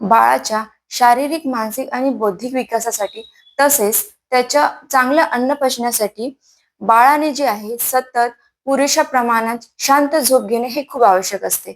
बाळाच्या शारीरिक मानसिक आणि बौद्धिक विकासासाठी तसेच त्याच्या चांगलं अन्न पचण्यासाठी बाळाने जे आहे सतत पुरेशा प्रमाणात शांत झोप घेणे हे खूप आवश्यक असते.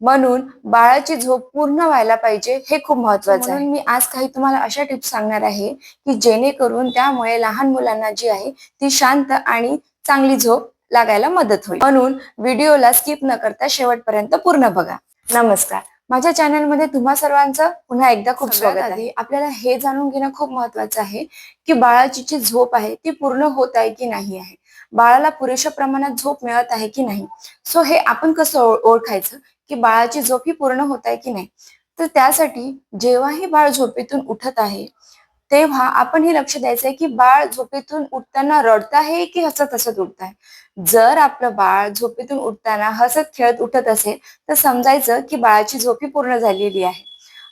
म्हणून बाळाची झोप पूर्ण व्हायला पाहिजे हे खूप महत्वाचं आहे. मी आज काही तुम्हाला अशा टिप्स सांगणार आहे की जेणेकरून त्यामुळे लहान मुलांना जी आहे ती शांत आणि चांगली झोप लागायला मदत होईल. म्हणून व्हिडिओला स्किप न करता शेवटपर्यंत पूर्ण बघा. नमस्कार. माझ्या चॅनलमध्ये तुम्हा सर्वांचं पुन्हा एकदा खूप स्वागत आहे. आपल्याला हे जाणून घेणं खूप महत्वाचं आहे की बाळाची जी झोप आहे ती पूर्ण होत आहे की नाही आहे? बाळाला पुरेशा प्रमाणात झोप मिळत आहे की नाही? सो हे आपण कसं ओळ- ओळखायचं? की बाळाची झोप ही पूर्ण होत आहे की नाही? तर त्यासाठी जेव्हाही बाळ झोपेतून उठत आहे तेव्हा आपण हे लक्ष द्यायचं आहे की बाळ झोपेतून उठताना रडत आहे की हसत हसत उठत आहे? जर आपलं बाळ झोपेतून उठताना हसत खेळत उठत असेल तर समजायचं की बाळाची झोपी पूर्ण झालेली आहे.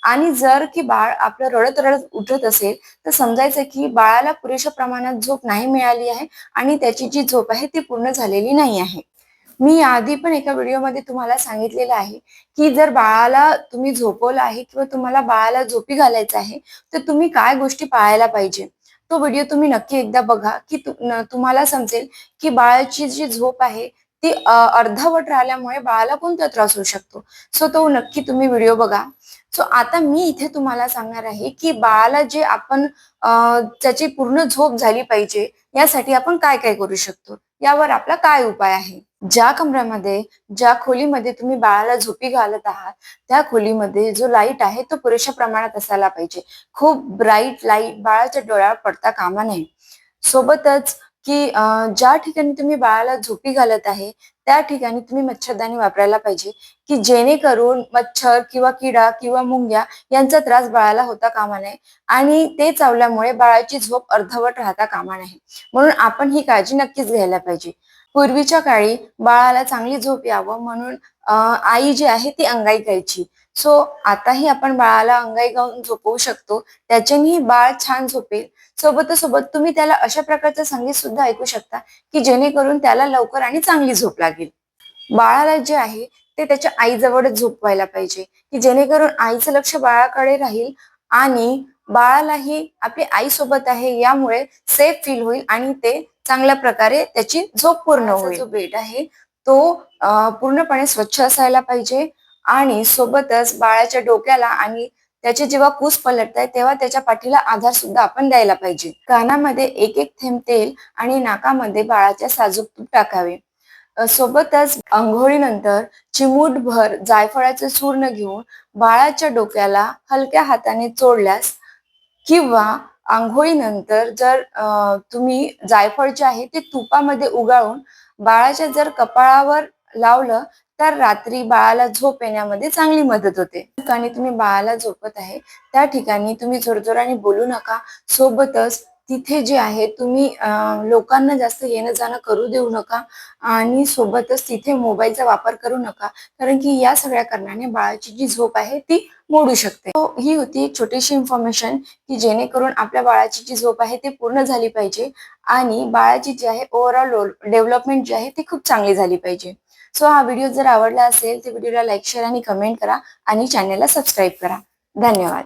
आणि जर की बाळ आपलं रडत रडत उठत असेल तर समजायचं की बाळाला पुरेशा प्रमाणात झोप नाही मिळाली आहे आणि त्याची जी झोप आहे ती पूर्ण झालेली नाही आहे. मी आधी पण एका व्हिडिओमध्ये तुम्हाला सांगितलेलं आहे की जर बाळाला तुम्ही झोपवलं आहे किंवा तुम्हाला बाळाला झोपी घालायचं आहे तर तुम्ही काय गोष्टी पाळायला पाहिजे? तो व्हिडिओ तुम्ही नक्की एकदा बघा की तु- तुम्हाला समजेल की बाळाची जी झोप आहे ती अर्धवट राहिल्यामुळे बाळाला कोणता त्रास होऊ शकतो? सो तो नक्की तुम्ही व्हिडिओ बघा. सो आता मी इथे तुम्हाला सांगणार आहे की बाळाला जे आपण त्याची पूर्ण झोप झाली पाहिजे यासाठी आपण काय काय करू शकतो? यावर आपला काय उपाय आहे? ज्या कमऱ्यामध्ये ज्या खोलीमध्ये तुम्ही बाळाला झोपी घालत आहात त्या खोलीमध्ये जो लाइट आहे तो पुरेशा प्रमाणात असायला पाहिजे. खूप ब्राईट लाइट बाळाच्या डोळ्यावर पडता कामा नये. सोबतच की ज्या ठिकाणी तुम्ही बाळाला झोपी घालत आहे त्या ठिकाणी तुम्ही मच्छरदाणी वापरायला पाहिजे की जेणेकरून मच्छर किंवा किडा किंवा मुंग्या यांचा त्रास बाळाला होता कामा नये आणि ते चावल्यामुळे बाळाची झोप अर्धवट राहता कामा नये. म्हणून आपण ही काळजी नक्कीच घ्यायला पाहिजे. पूर्वीच्या काळी बाळाला चांगली झोप यावं म्हणून आई जी आहे ती अंगाई घ्यायची सो आताही आपण बाळाला अंगाई गाऊन झोपवू शकतो. त्याच्यानेही बाळ छान झोपेल. सोबतच सोबत तुम्ही त्याला अशा प्रकारचं संगीत सुद्धा ऐकू शकता की जेणेकरून त्याला लवकर आणि चांगली झोप लागेल. बाळाला जे आहे ते त्याच्या आईजवळच झोपवायला पाहिजे. की जेणेकरून आईचं लक्ष बाळाकडे राहील आणि बाळालाही आपली आई सोबत आहे यामुळे सेफ फील होईल आणि ते चांगल्या प्रकारे त्याची झोप पूर्ण होईल. जो बेड आहे तो पूर्णपणे स्वच्छ असायला पाहिजे. आणि सोबतच बाळाच्या डोक्याला आणि त्याचे जेव्हा कूस पलटताय तेव्हा त्याच्या पाठीला आधार सुद्धा आपण द्यायला पाहिजे. कानामध्ये एक एक थेंब तेल आणि नाकामध्ये बाळाच्या साजूक तूप टाकावे. सोबतच आंघोळीनंतर चिमूटभर जायफळाचे चूर्ण घेऊन बाळाच्या डोक्याला हलक्या हाताने चोडल्यास किंवा आंघोळीनंतर जर तुम्ही जायफळ जे आहे ते तुपामध्ये उगाळून बाळाच्या जर कपाळावर लावलं तर रात्री बाळाला झोप येण्यामध्ये चांगली मदत होते. ठिकाणी तुम्ही बाळाला झोपत आहे त्या ठिकाणी तुम्ही जोरजोराने बोलू नका. सोबतच तिथे जे आहे तुम्ही लोकांना जास्त येणं जाणं करू देऊ नका आणि सोबतच तिथे मोबाईलचा वापर करू नका. कारण की या सगळ्या कारणाने बाळाची जी झोप आहे ती मोडू शकते. तो ही होती एक छोटीशी इन्फॉर्मेशन की जेणेकरून आपल्या बाळाची जी झोप आहे ती पूर्ण झाली पाहिजे आणि बाळाची जी आहे ओव्हरऑल डेव्हलपमेंट जी आहे ती खूप चांगली झाली पाहिजे. सो हा व्हिडिओ जर आवडला असेल तर व्हिडिओला लाईक शेअर आणि कमेंट करा आणि चॅनेलला सबस्क्राईब करा. धन्यवाद.